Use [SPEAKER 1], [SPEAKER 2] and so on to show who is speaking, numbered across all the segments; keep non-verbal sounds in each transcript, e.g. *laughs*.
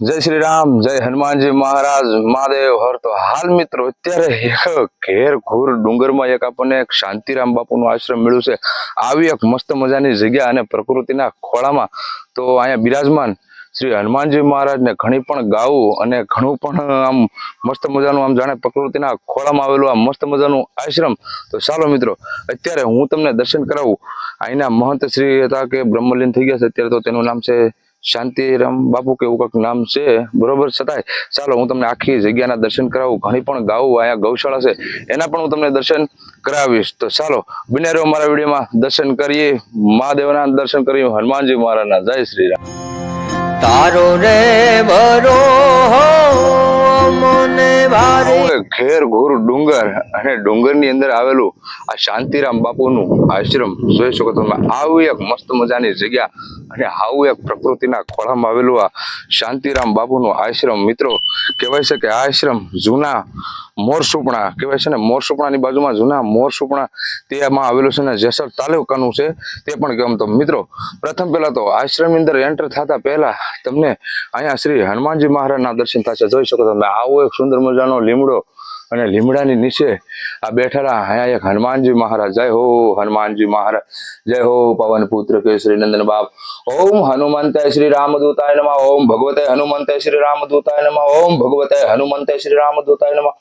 [SPEAKER 1] જય શ્રી રામ, જય હનુમાનજી મહારાજ, મહાદેવ, હર તો હાલ મિત્રો, અત્યારે એક ઘેર ઘોર ડુંગરમાં એક આપણને એક શાંતિરામ બાપુનું આશ્રમ મળ્યું છે. આવી એક મસ્ત મજાની જગ્યા અને પ્રકૃતિના ખોળામાં તો અહીંયા બિરાજમાન શ્રી હનુમાનજી મહારાજને ઘણી પણ ગાવું અને ઘણું પણ આમ મસ્ત મજાનું આમ જાણે પ્રકૃતિના ખોળામાં આવેલું આ મસ્ત મજાનું આશ્રમ. તો ચાલો મિત્રો, અત્યારે હું તમને દર્શન કરાવું. અહીંના મહંત શ્રી હતા કે બ્રહ્મલીન થઈ ગયા છે, અત્યારે તો તેનું નામ છે શાંતિરામ બાપુ કે એવું કંઈક નામ છે? બરોબર છતાંય ચાલો હું તમને આખી જગ્યાના દર્શન કરાવું. ઘણી પણ ગાવું અહીંયા ગૌશાળા છે. એના પણ હું તમને દર્શન કરાવીશ. તો ચાલો બિને રહ્યો મારા વિડીયોમાં દર્શન કરીએ. મહાદેવના દર્શન કરીએ. હનુમાનજી મહારાજના. જય શ્રી રામ
[SPEAKER 2] તારો રે બરો મને ભારે
[SPEAKER 1] ઘેર ઘોર ડુંગર અને ડુંગરની અંદર આવેલું આ શાંતિરામ બાપુનું આશ્રમ જોઈ શકો તમે. આવું એક મસ્ત મજાની જગ્યા અને આવું એક પ્રકૃતિના ખોળામાં આવેલું આ શાંતિરામ બાપુનું આશ્રમ. મિત્રો, કહેવાય છે કે આ આશ્રમ જૂના મોરસુપણા કહેવાય છે ને મોરસુપણાની બાજુમાં જૂના મોરસુપણા તેમાં આવેલું છે ને જેસર તાલુકાનું છે તે પણ ગમતો મિત્રો, પ્રથમ પહેલાં તો આશ્રમની અંદર એન્ટર થતા પહેલાં તમને અહીંયા શ્રી હનુમાનજી મહારાજના દર્શન થશે. જોઈ શકો તમે, આવો એક સુંદર મજાનો લીમડો અને લીમડાની નીચે આ બેઠેલા અહીંયા એક હનુમાનજી મહારાજ, જય હો હનુમાનજી મહારાજ, જય હો પવન પુત્ર કેસરી નંદન બાપ, ઓમ હનુમંતે શ્રી રામદૂતાય નમઃ, ઓમ ભગવતે હનુમંતે શ્રી રામદૂતાય નમઃ, ઓમ ભગવતે હનુમંતે શ્રી રામદૂતાય નમઃ.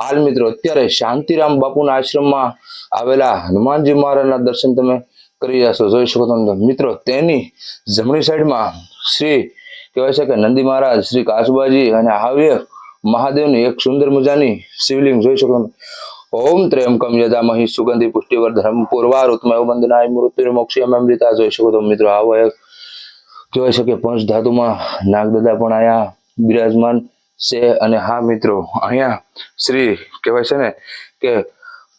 [SPEAKER 1] હાલ મિત્રો, અત્યારે શાંતિરામ બાપુના આશ્રમમાં આવેલા હનુમાનજી મહારાજના દર્શન તમે કરી જશો જોઈ શકો તમે મિત્રો, તેની જમણી સાઈડમાં શ્રી, કહેવાય છે કે નંદી મહારાજ, શ્રી કાસુબાજી અને હાવ્ય મહાદેવની એક સુંદર મજાની શિવલિંગ જોઈ શકો ઓમ ત્ર્યંકમ યજામહી સુગંધી પુષ્ટિવર્ધનમ પૂર્વારુતમય વંદનાય મોક્ષી અમૃતા જોઈ શકો તો મિત્રો, આવો એક કહેવાય છે કે પંચ ધાતુમાં નાગદાદા પણ અહીંયા બિરાજમાન છે અને હા મિત્રો, અહીંયા શ્રી કહેવાય છે ને કે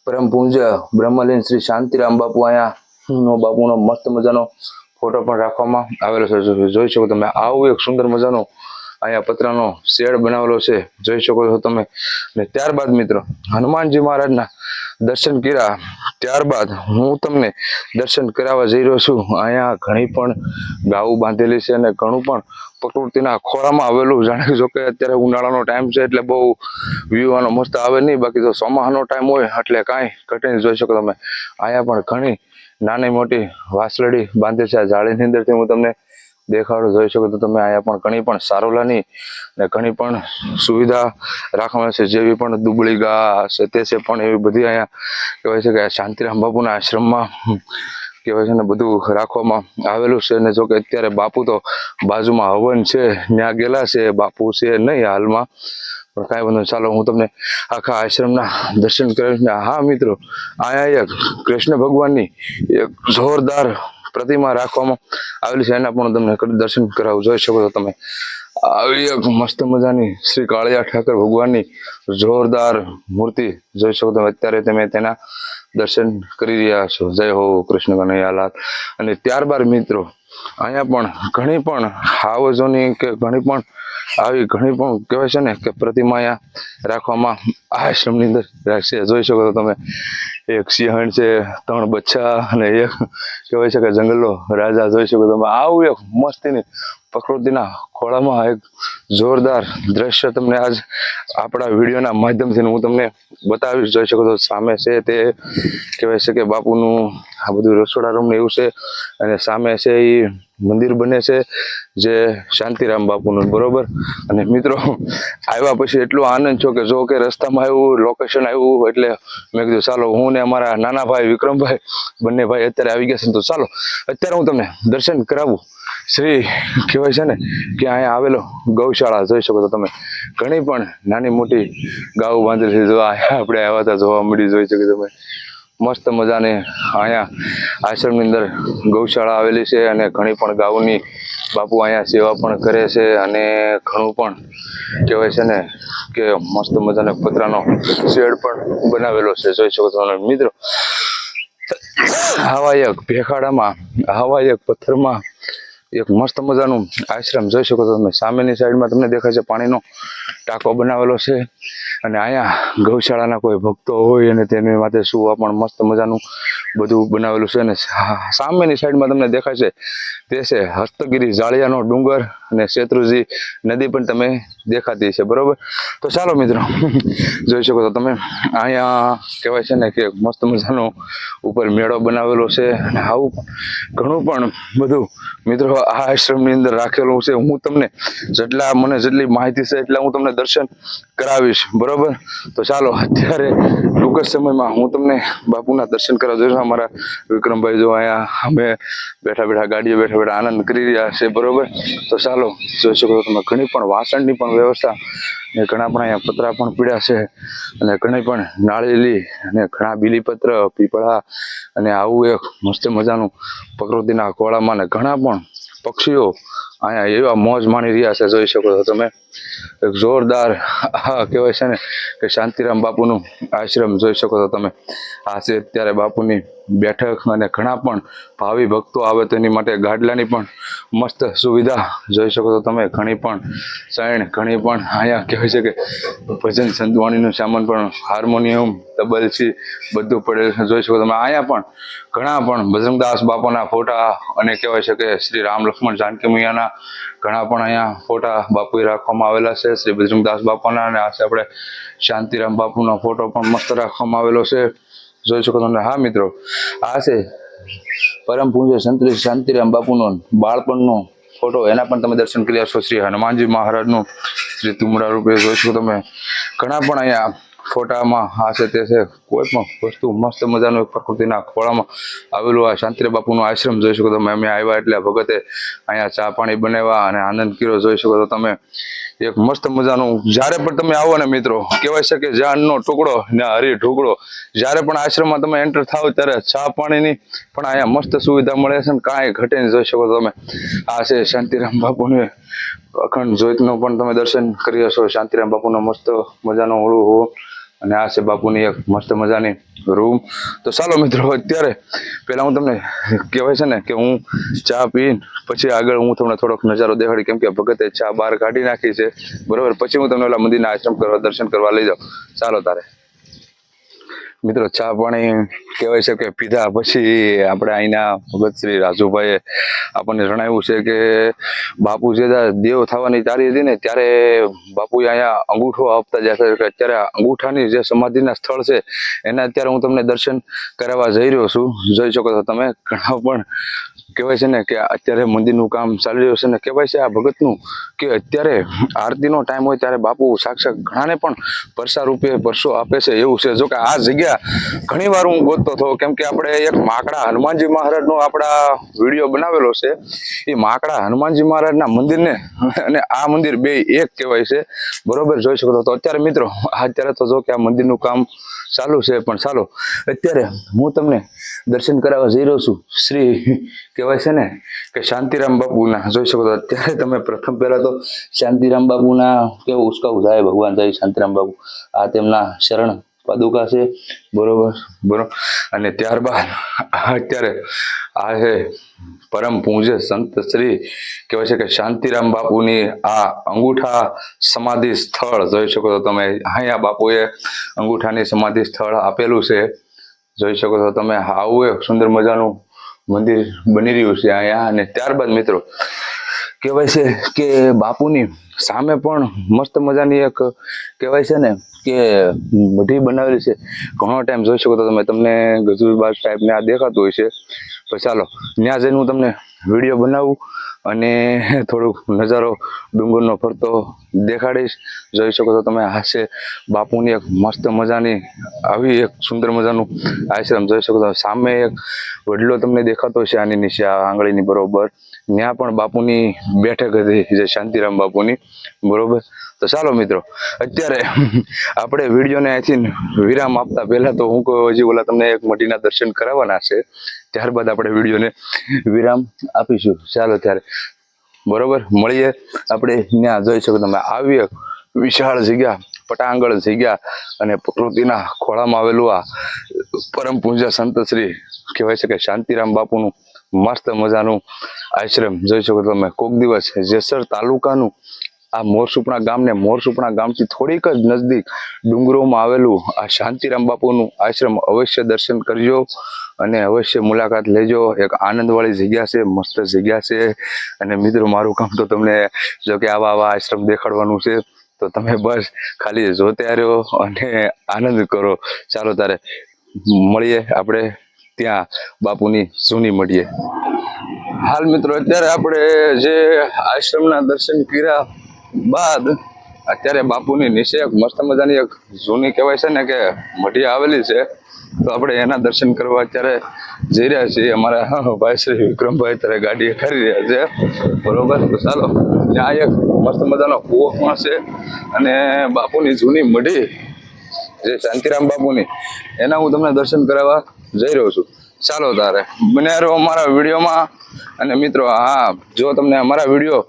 [SPEAKER 1] પરમ પૂજ્ય બ્રહ્મલીન શ્રી શાંતિરામ બાપુ અહીંયા બાપુનો મસ્ત મજાનો ફોટો પણ રાખવામાં આવેલો છે. જોઈ શકો તમે, આવું એક સુંદર મજાનો અહીંયા પતરાનો શેડ બનાવેલો છે. જોઈ શકો છો તમે. ને ત્યારબાદ મિત્રો, હનુમાનજી મહારાજના દર્શન કર્યા. ત્યારબાદ હું તમને દર્શન કરાવવા જઈ રહ્યો છું. અહીંયા ઘણી પણ ગાવ બાંધેલી છે અને ઘણું પણ પ્રકૃતિના ખોળામાં આવેલું. જાણે જો કે અત્યારે ઉનાળાનો ટાઈમ છે એટલે બહુ વ્યૂ આનો મસ્ત આવે નહીં. બાકી તો ચોમાસાનો ટાઈમ હોય એટલે કાંઈ ઘટીને જોઈ શકો તમે. અહીંયા પણ ઘણી નાની મોટી વાસળડી બાંધે છે. આ જાળીની અંદરથી હું તમને દેખાડો જોઈ શકો તો તમે અહીંયા પણ ઘણી પણ સારોલાની ને ઘણી પણ સુવિધા રાખવામાં છે. જેવી પણ દુબળી છે, તે છે પણ એવી બધી અહીંયા કહેવાય છે કે શાંતિરામ બાપુના આશ્રમમાં કહેવાય છે ને બધું રાખવામાં આવેલું છે. ને જો કે અત્યારે બાપુ તો બાજુમાં હવન છે ત્યાં ગયેલા છે. બાપુ છે નહીં હાલમાં. પણ કાંઈ વાંધો. ચાલો, હું તમને આખા આશ્રમના દર્શન કરાવીશ ને હા મિત્રો, અહીંયા એક કૃષ્ણ ભગવાનની એક જોરદાર પ્રતિમા રાખવામાં આવેલી છે, એના પણ તમને દર્શન કરાવું જોઈ શકો છો તમે. આવી એક મસ્ત મજાની શ્રી કાળિયા ઠાકર ભગવાનની જોરદાર મૂર્તિ જોઈ શકો તમે. અત્યારે તમે તેના દર્શન કરી રહ્યા છો. જય હો કૃષ્ણ કનૈયાલાલ અને ત્યારબાદ મિત્રો, અહીંયા પણ ઘણી પણ હાવજોની કે ઘણી પણ આવી ઘણી પણ કહેવાય છે ને કે પ્રતિમા અહીંયા રાખવામાં આશ્રમની અંદર રાખશે. જોઈ શકો તો તમે, એક સિંહણ છે, ત્રણ બચ્ચા અને એક કહેવાય છે કે જંગલનો રાજા. જોઈ શકો તમે, આવું એક મસ્તીની પ્રકૃતિના ખોળામાં એક જોરદાર દ્રશ્ય તમને આજ આપણા વિડીયોના માધ્યમથી હું તમને બતાવીશ જોઈ શકું તો સામે છે તે કહેવાય છે કે બાપુનું આ બધું રસોડા રૂમ એવું છે અને સામે છે એ મંદિર બને છે જે શાંતિરામ બાપુનું, બરોબર? અને મિત્રો, આવ્યા પછી એટલો આનંદ છો કે જો કે રસ્તામાં આવ્યું લોકેશન આવ્યું, એટલે મેં કીધું, ચાલો, હું ને અમારા નાના ભાઈ વિક્રમભાઈ, બંને ભાઈ અત્યારે આવી ગયા છે. તો ચાલો, અત્યારે હું તમને દર્શન કરાવું. શ્રી કહેવાય છે ને કે અહીંયા આવેલો ગૌશાળા જોઈ શકો છો તમે. ઘણી પણ નાની મોટી ગાઉ બાંધેલી છે. આપણે આવ્યા હતા જોવા મળી જોઈ શકો તમે. મસ્ત મજાની અહીંયા આશ્રમની અંદર ગૌશાળા આવેલી છે અને ઘણી પણ ગાઉની બાપુ અહીંયા સેવા પણ કરે છે અને ઘણું પણ કહેવાય છે ને કે મસ્ત મજાનો પતરાનો શેડ પણ બનાવેલો છે. જોઈ શકો છો મિત્રો. હવાયક ભેખાડામાં, હવાયક પથ્થરમાં એક મસ્ત મજાનું આશ્રમ જોઈ શકો છો તમે. સામેની સાઈડમાં તમને દેખાય છે પાણીનો ટાંકો બનાવેલો છે. અને અહીંયા ગૌશાળાના કોઈ ભક્તો હોય અને તેની માટે સુવા પણ મસ્ત મજાનું બધું બનાવેલું છે. અને સામેની સાઈડમાં તમને દેખાય છે, તે છે હસ્તગીરી જાળિયાનો ડુંગર અને શેત્રુજી નદી પણ તમે દેખાતી છે, બરોબર? તો ચાલો મિત્રો, *laughs* જોઈ શકો તો તમે, અહીંયા કહેવાય છે ને કે મસ્ત મજાનો ઉપર મેળો બનાવેલો છે અને આવું ઘણું પણ બધું મિત્રો આ આશ્રમની અંદર રાખેલું છે. હું તમને જેટલા, મને જેટલી માહિતી છે એટલા હું તમને દર્શન કરાવીશ બરોબર? તો ચાલો, અત્યારે ટૂંક જ સમયમાં હું તમને બાપુના દર્શન કરવા જોઈશ. અમારા વિક્રમભાઈ જો અહીંયા અમે બેઠા બેઠા ગાડીઓ બેઠા બેઠા આનંદ કરી રહ્યા છે, બરોબર? તો ચાલો, જોઈ શકો તમે, ઘણી પણ વાસણની પણ વ્યવસ્થા ને ઘણા પણ અહીંયા પતરા પણ પીડ્યા છે અને ઘણી પણ નાળેલી અને ઘણા બીલીપત્ર, પીપળા અને આવું એક મસ્ત મજાનું પ્રકૃતિના ખોળામાં ને ઘણા પણ પક્ષીઓ અહીંયા એવા મોજ માણી રહ્યા છે, જોઈ શકો છો તમે. એક જોરદાર કહેવાય છે ને કે શાંતિરામ બાપુનું આશ્રમ જોઈ શકો છો તમે. આ છે અત્યારે બાપુની બેઠક અને ઘણા પણ ભાવિ ભક્તો આવે તેની માટે ગાડલાની પણ મસ્ત સુવિધા જોઈ શકો છો તમે. ઘણી પણ સાયણ ઘણી પણ અહીંયા કહેવાય છે કે ભજન સંતવાણીનું સામાન પણ હાર્મોનિયમ, તબલસી બધું પડેલ જોઈ શકો તમે, અહીંયા પણ ઘણા પણ ભજનદાસ બાપાના ફોટા અને કહેવાય છે કે શ્રી રામ લક્ષ્મણ જાનકી મૈયાના ઘણા પણ અહીંયા ફોટા બાપુએ રાખવામાં આવેલા છે. શ્રી બજરંગદાસ બાપાના અને આજે આપણે શાંતિરામ બાપુનો ફોટો પણ મસ્ત રાખવામાં આવેલો છે. જોઈ શકો તમે હા, મિત્રો. આ છે પરમ પૂજ્ય સંતરી શાંતિરામ બાપુનો બાળપણનો ફોટો એના પણ તમે દર્શન કર્યા છો શ્રી હનુમાનજી મહારાજનું. શ્રી તુમડા રૂપે જોઈ શકો તમે. ઘણા પણ અહીંયા ફોટામાં આ છે તે છે. કોઈ પણ વસ્તુ મસ્ત મજાનું એક પ્રકૃતિના ખોળામાં આવેલું આ શાંતિ બાપુનો આશ્રમ જોઈ શકો તમે. અમે આવ્યા એટલે ભગતે અહીંયા ચા પાણી બનાવ્યા અને આનંદ કર્યો જોઈ શકો તો તમે. એક મસ્ત મજાનું, જ્યારે પણ તમે આવો ને મિત્રો, કહેવાય છે કે જાનનો ટુકડો ને હરી ઢુકડો. જ્યારે પણ આશ્રમમાં તમે એન્ટર થાવ ત્યારે ચા પાણીની પણ અહીંયા મસ્ત સુવિધા મળે છે ને કાંઈ ઘટે નહીં જોઈ શકો તમે. આ છે શાંતિરામ બાપુને અખંડ જ્યોતનું પણ તમે દર્શન કરી હશો. શાંતિરામ બાપુનો મસ્ત મજાનો ઓળું હો અને આ છે બાપુની એક મસ્ત મજાની રૂમ તો ચાલો મિત્રો, અત્યારે પહેલાં હું તમને કહેવાય છે ને કે હું ચા પીને પછી આગળ હું તમને થોડોક નજારો દેખાડી. કેમ કે ભગતે ચા બહાર કાઢી નાખી છે. બરોબર? પછી હું તમને ઓલા મંદિરના આશ્રમ કરવા દર્શન કરવા લઈ જાઉં. ચાલો તારે. મિત્રો, ચા પાણી કહેવાય છે કે પીધા પછી આપણે અહીંના ભગત શ્રી રાજુભાઈએ આપણને જણાવ્યું છે કે બાપુ જે દેવ થવાની તારી હતી ને, ત્યારે બાપુએ અહીંયા અંગૂઠો આપતા જશે કે અત્યારે અંગૂઠાની જે સમાધિના સ્થળ છે, એના અત્યારે હું તમને દર્શન કરાવવા જઈ રહ્યો છું. જોઈ શકો છો તમે, ઘણા પણ કહેવાય છે ને કે અત્યારે મંદિરનું કામ ચાલી રહ્યું છે ને કહેવાય છે આ ભગતનું કે અત્યારે આરતીનો ટાઈમ હોય ત્યારે બાપુ સાક્ષાત ઘણાને પણ પરસા રૂપે પરસો આપે છે એવું છે. જો કે આ જગ્યા ઘણી વાર હું ગોતતો હતો. કેમ કે આપણે એક માકડા હનુમાનજી મહારાજનો આપણા વીડિયો બનાવેલો છે. એ માકડા હનુમાનજી મહારાજના મંદિરને અને આ મંદિર બે એક કહેવાય છે. બરોબર જોઈ શકો છો. તો અત્યારે મિત્રો, અત્યારે તો જો કે આ મંદિરનું કામ ચાલુ છે. પણ ચાલો, અત્યારે હું તમને દર્શન કરાવવા જઈ રહ્યો છું. શ્રી કહેવાય છે ને કે શાંતિરામ બાપુના, જોઈ શકો તો અત્યારે તમે પ્રથમ પહેલા તો શાંતિરામ બાપુના કેવું ઉસકા ઉધાય ભગવાન થાય શાંતિરામ બાપુ. આ તેમના શરણ પાદુકા છે, બરોબર બરોબર. અને ત્યારબાદ અત્યારે આ છે પરમ પૂજ્ય સંત શ્રી, કહેવાય છે કે શાંતિરામ બાપુની આ અંગૂઠા સમાધિ સ્થળ, જોઈ શકો છો તમે અહીંયા બાપુએ અંગૂઠાની સમાધિ સ્થળ આપેલું છે. જોઈ શકો છો તમે, આવું એક સુંદર મજાનું મંદિર બની રહ્યું છે અહીંયા અને ત્યારબાદ મિત્રો કહેવાય છે કે બાપુની સામે પણ મસ્ત મજાની એક કહેવાય છે ને કે મઢી બનાવેલી છે. ઘણો ટાઈમ જોઈ શકો તો તમે. તમને ગજુબાજ ટાઈપને આ દેખાતું હોય છે. તો ચાલો, ત્યાં જઈને હું તમને વીડિયો બનાવું અને થોડુંક નજારો ડુંગરનો ફરતો દેખાડીશ. જોઈ શકો છો તમે, આ બાપુની એક મસ્ત મજાની, આવી એક સુંદર મજાનું આશ્રમ. જોઈ શકો છો, સામે એક વડલો તમને દેખાતો છે આની નીચે આ આંગળીની બરોબર. ત્યાં પણ બાપુની બેઠક હતી, જે શાંતિરામ બાપુની. બરોબર? તો ચાલો મિત્રો, અત્યારે આપણે વિડીયોને અહીંથી વિરામ આપતા પહેલાં તો હું કહું, હજી ઓલા તમને એક મઢીના દર્શન કરાવવાના છે. ત્યારબાદ આપણે વિડીયોને વિરામ આપીશું. ચાલો ત્યારે. બરોબર? મળીએ આપણે ત્યાં. જોઈ શકો તમે આવીએ. વિશાળ જગ્યા પટાંગળ જગ્યા અને પ્રકૃતિના ખોળામાં આવેલું આ પરમ પૂજ્ય સંત કહેવાય છે કે શાંતિરામ બાપુનું મસ્ત મજાનું આશ્રમ. જોઈ શકો તમે કોક દિવસ જેસર તાલુકાનું આ મોરસુપણા ગામને, મોરસુપણા ગામથી થોડીક જ નજદીક ડુંગરોમાં આવેલું આ શાંતિરામ બાપુનું આશ્રમ અવશ્ય દર્શન કરજો. અને અવશ્ય મુલાકાત લેજો. એક આનંદવાળી જગ્યા છે, મસ્ત જગ્યા છે. અને મિત્રો, મારું કામ તો તમને જો કે આવા આવા આશ્રમ દેખાડવાનું છે, તો તમે બસ ખાલી જોતા રહ્યો અને આનંદ કરો. ચાલો તારે મળીએ આપણે ત્યાં બાપુની જૂની મળીએ. હાલ મિત્રો, અત્યારે આપણે જે આશ્રમના દર્શન કર્યા બાદ અત્યારે બાપુની નીચે એક મસ્ત મજાની એક જૂની કહેવાય છે ને કે મઢી આવેલી છે, તો આપણે એના દર્શન કરવા અત્યારે જઈ રહ્યા છીએ. અમારા *laughs* ભાઈ શ્રી વિક્રમભાઈ અત્યારે ગાડી કરી રહ્યા છે. બરોબર? ચાલો ત્યાં એક મસ્ત મજાનો કૂવો પણ છે અને બાપુની જૂની મઢી, જે શાંતિરામ બાપુની, એના હું તમને દર્શન કરાવવા જઈ રહ્યો છું. ચાલો તારે. બને રહો અમારા વિડીયોમાં. અને મિત્રો, હા, જો તમને અમારા વીડિયો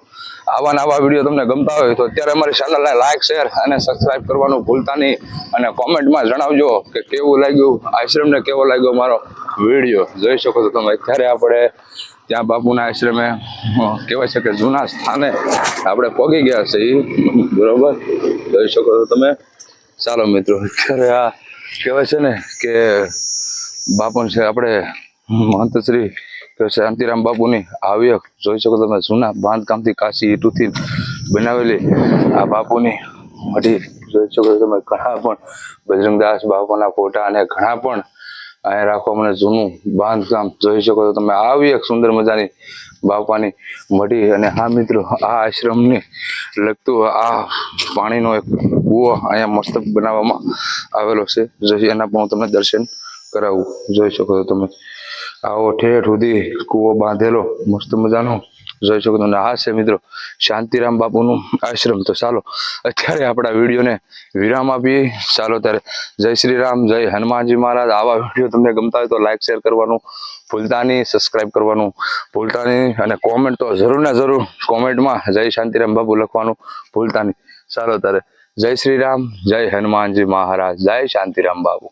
[SPEAKER 1] આવા નવા વીડિયો તમને ગમતા હોય તો અત્યારે અમારી ચેનલને લાઈક શેર અને સબસ્ક્રાઇબ કરવાનું ભૂલતા નહીં. અને કોમેન્ટમાં જણાવજો કે કેવું લાગ્યું આશ્રમને કેવો લાગ્યો મારો વીડિયો જોઈ શકો છો તમે, અત્યારે આપણે ત્યાં બાપુના આશ્રમે કહેવાય છે કે જૂના સ્થાને આપણે પહોંચી ગયા છે એ બરોબર? જોઈ શકો છો તમે. ચાલો મિત્રો, અત્યારે આ કહેવાય છે ને કે બાપુ છે આપણે મહંત શ્રી કે શાંતિરામ બાપુની આવ્યક જોઈ શકો તમે જૂના બાંધકામથી કાશી ઈટુથી બનાવેલી આ બાપુની મઢી. જોઈ શકો તમે ઘણા પણ બજરંગદાસ બાપાના ફોટા અને ઘણા પણ અહીંયા રાખવા મને જૂનું બાંધકામ. જોઈ શકો છો તમે આવી એક સુંદર મજાની બાપાની મઢી. અને હા મિત્રો, આ આશ્રમને લગતું આ પાણીનો એક કૂવો અહીંયા મસ્ત બનાવવામાં આવેલો છે. જો એના પણ હું તમને દર્શન કરાવું. જોઈ શકો છો તમે. આવો ઠેઠ સુધી કૂવો બાંધેલો. મસ્ત મજાનો. જોઈ શકો અને આ છે મિત્રો, શાંતિરામ બાપુનું આશ્રમ. તો ચાલો, અત્યારે આપણા વિડીયોને વિરામ આપીએ. ચાલો ત્યારે જય શ્રી રામ જય હનુમાનજી મહારાજ. આવા વીડિયો તમને ગમતા હોય તો લાઈક શેર કરવાનું ભૂલતા નહીં. સબસ્ક્રાઈબ કરવાનું ભૂલતા નહીં. અને કોમેન્ટ તો જરૂર ને જરૂર કોમેન્ટમાં જય શાંતિરામ બાપુ લખવાનું ભૂલતા નહીં. ચાલો ત્યારે જય શ્રી રામ જય હનુમાનજી મહારાજ. જય શાંતિરામ બાપુ.